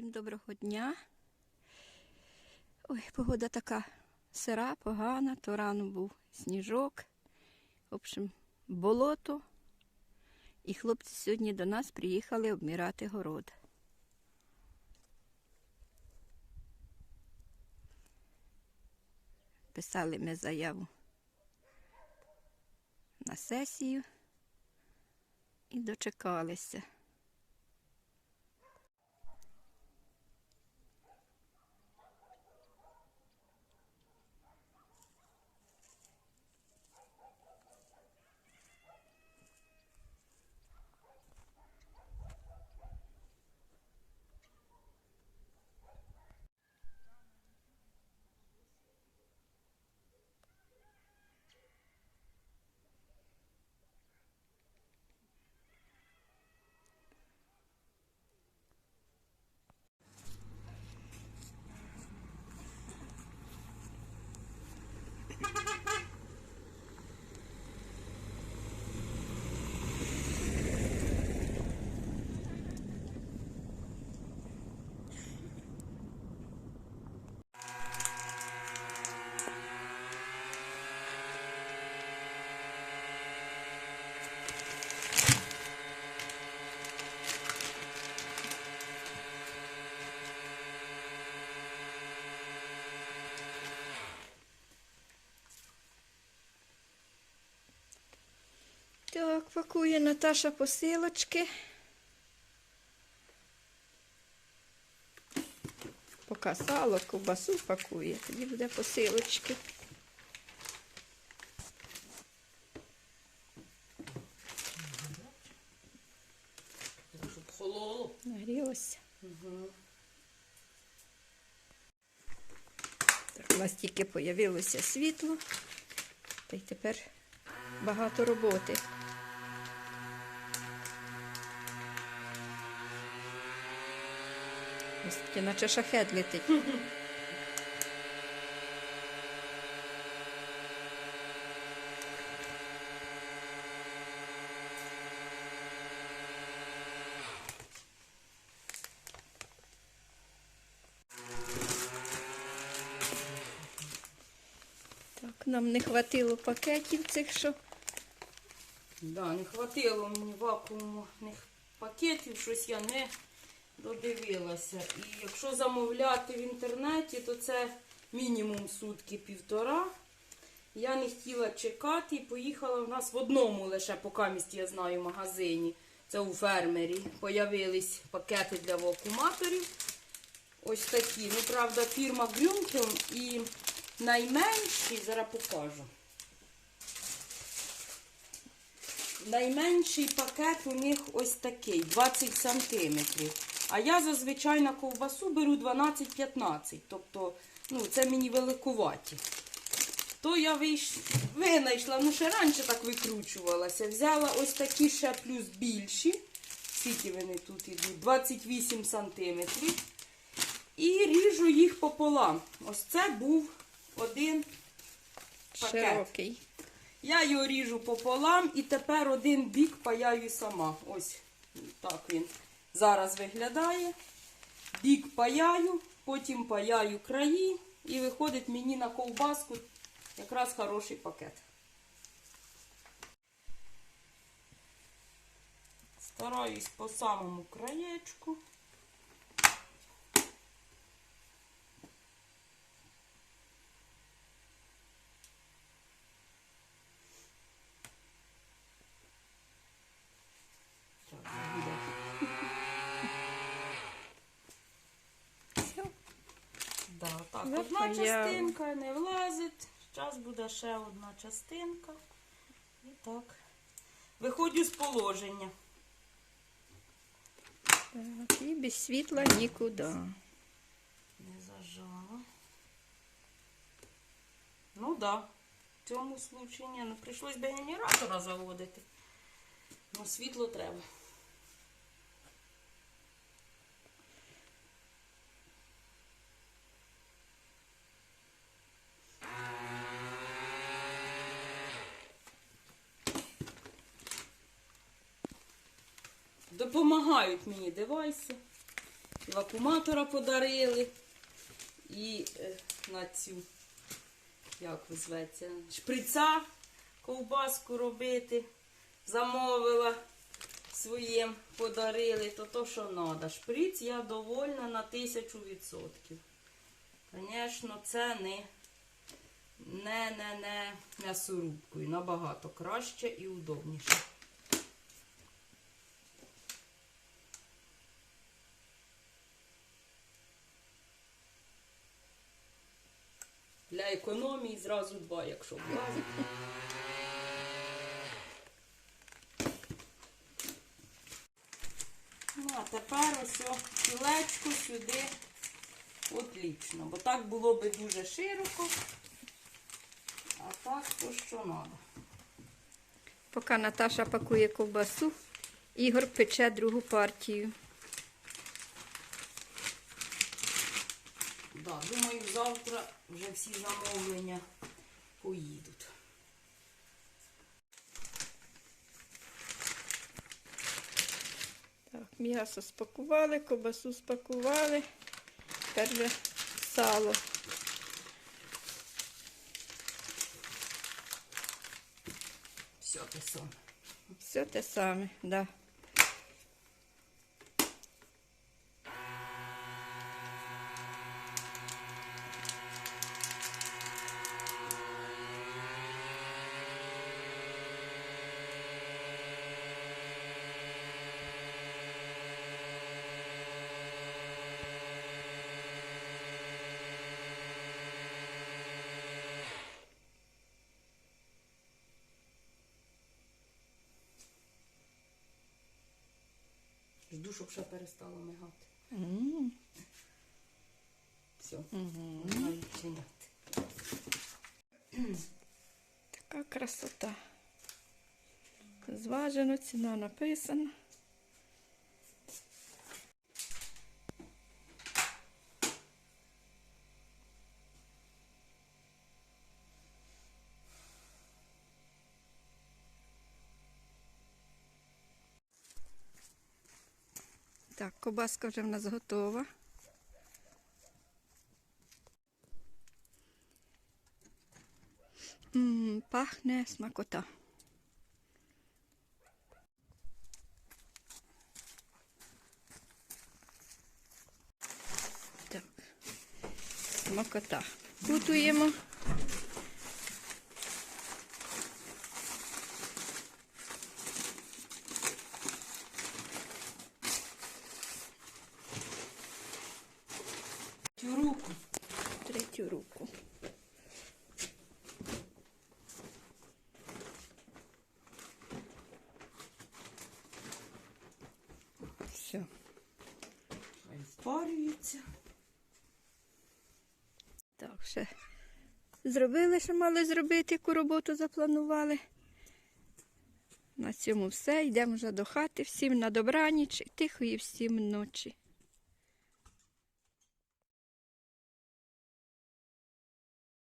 Всім доброго дня. Ой, погода така сира, погана, то рано був сніжок. В общем, болото. І хлопці сьогодні до нас приїхали обмірати город. Писали ми заяву на сесію і дочекалися. Так, пакує Наташа посилочки. Поки сало, ковбасу пакує, тоді буде посилочки. Хололо. Нагрілося. Угу. Так, у нас тільки появилося світло, та й тепер багато роботи. Ось наче шахет летить. Так, нам не хватило пакетів цих, що Да, не хватило мені вакуумних пакетів, щось я не додивилася. І якщо замовляти в інтернеті, то це мінімум сутки півтора. Я не хотіла чекати і поїхала в нас в одному лише покамісті, я знаю, магазині. Це у фермері. Появились пакети для вакууматорів. Ось такі. Ну, правда, фірма Грюнкел і найменші, зараз покажу. Найменший пакет у них ось такий, 20 сантиметрів. А я зазвичай на ковбасу беру 12-15. Тобто, ну, це мені великуваті. То я вийш... винайшла, ну ще раніше так викручувалася. Взяла ось такі ще плюс більші. Скільки вони тут ідуть? 28 сантиметрів. І ріжу їх пополам. Ось це був один пакет. широкий. Я його ріжу пополам і тепер один бік паяю сама. Ось так він зараз виглядає. Бік паяю, потім паяю краї і виходить мені на ковбаску якраз хороший пакет. Стараюсь по самому краєчку. Так, буде. Все. Да, так, одна частинка не влазить. Зараз буде ще одна частинка. І так. Виходжу з положення. Так, і без світла нікуди. Не зажала. Ну да. В цьому случаї ні. Ну, прийшлось би генератора заводити. Ну, світло треба. Допомагають мені девайси. Вакууматора подарили. І е, на цю, як ви зветься, шприца ковбаску робити. Замовила своїм, подарили, то то, що треба. Шприц я довольна на тисячу відсотків. Звісно, це не, не, не, не м'ясорубкою. Набагато краще і удобніше. Для економії зразу два, якщо влазить. Ну, а тепер ось кілечко сюди отлично. Бо так було би дуже широко. А так то що треба. Поки Наташа пакує ковбасу, Ігор пече другу партію. Да, думаю, завтра вже всі замовлення поїдуть. Так, м'ясо спакували, ковбасу спакували. Тепер вже сало. Все те саме. Все те саме, да. Жду, щоб ще перестало мигати. Все, мгм. можна відчиняти. Така красота. Зважено, ціна написана. Так, кобаска вже в нас готова. М, пахне смакота. Так. Смакота. Готуємо. Цю руку. Третю руку. Все. Хай впарюється. Так, ще зробили, що мали зробити, яку роботу запланували. На цьому все. Йдемо вже до хати. Всім на добраніч і тихої всім ночі.